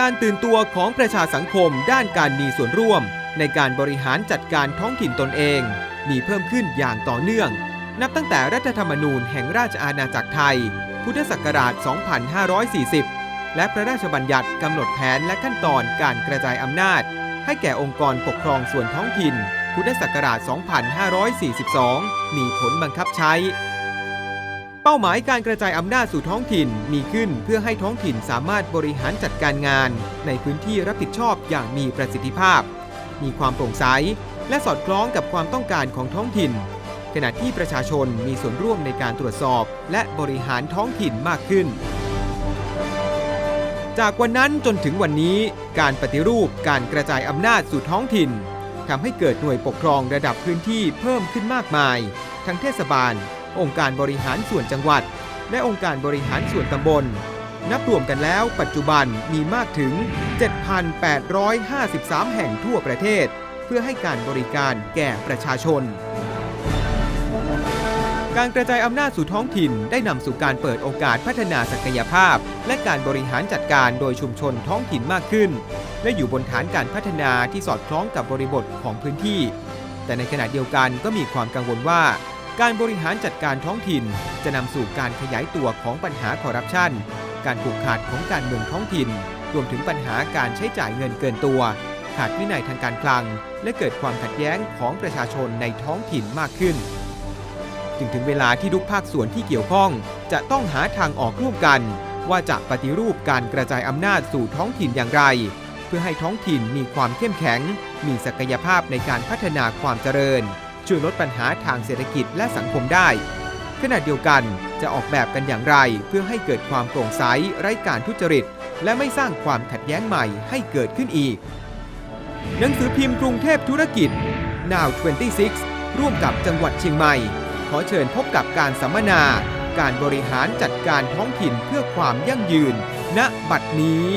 การตื่นตัวของประชาสังคมด้านการมีส่วนร่วม ในการบริหารจัดการท้องถิ่นตนเอง มีเพิ่มขึ้นอย่างต่อเนื่อง นับตั้งแต่รัฐธรรมนูญแห่งราชอาณาจักรไทย พุทธศักราช 2540 และพระราชบัญญัติกำหนดแผนและขั้นตอนการกระจายอำนาจ ให้แก่องค์กรปกครองส่วนท้องถิ่น พุทธศักราช 2542 มีผลบังคับใช้ เป้าหมายการกระจายอำนาจสู่ท้องถิ่นมีขึ้นเพื่อให้ท้องถิ่นสามารถบริหารจัดการงาน ในพื้นที่รับผิดชอบอย่างมีประสิทธิภาพ มีความโปร่งใสและสอดคล้องกับความต้องการของท้องถิ่น ขณะที่ประชาชนมีส่วนร่วมในการตรวจสอบ และบริหารท้องถิ่นมากขึ้น จากวันนั้นจนถึงวันนี้การปฏิรูปการกระจายอำนาจสู่ท้องถิ่นทำให้เกิดหน่วยปกครองระดับพื้นที่เพิ่มขึ้นมากมาย ทั้งเทศบาล องค์การบริหารส่วนจังหวัด และองค์การบริหารส่วนตำบล นับรวมกันแล้วปัจจุบันมีมากถึง 7,853 แห่งทั่วประเทศ เพื่อให้การบริการแก่ประชาชน การกระจายอำนาจสู่ท้องถิ่นได้นำสู่การเปิดโอกาสพัฒนาศักยภาพ และการบริหารจัดการโดยชุมชนท้องถิ่นมากขึ้น และอยู่บนฐานการพัฒนาที่สอดคล้องกับบริบทของพื้นที่ แต่ในขณะเดียวกันก็มีความกังวลว่า การบริหารจัดการท้องถิ่น จะนำสู่การขยายตัวของปัญหาคอร์รัปชัน การผูกขาดของการเมืองท้องถิ่น รวมถึงปัญหาการใช้จ่ายเงินเกินตัว ขาดวินัยทางการคลัง และเกิดความขัดแย้งของประชาชนในท้องถิ่นมากขึ้น จึงถึงเวลาที่ทุกภาคส่วนที่เกี่ยวข้อง จะต้องหาทางออกร่วมกัน ว่าจะปฏิรูปการกระจายอำนาจสู่ท้องถิ่นอย่างไร เพื่อให้ท้องถิ่นมีความเข้มแข็ง มีศักยภาพในการพัฒนาความเจริญ ช่วยลดปัญหาทางเศรษฐกิจและสังคมได้ ขณะเดียวกันจะออกแบบกันอย่างไรเพื่อให้เกิดความโปร่งใสไร้การทุจริต และไม่สร้างความขัดแย้งใหม่ให้เกิดขึ้นอีก หนังสือพิมพ์กรุงเทพธุรกิจ Now 26 ร่วมกับจังหวัดเชียงใหม่ ขอเชิญพบกับการสัมมนา การบริหารจัดการท้องถิ่นเพื่อความยั่งยืน ณ บัดนี้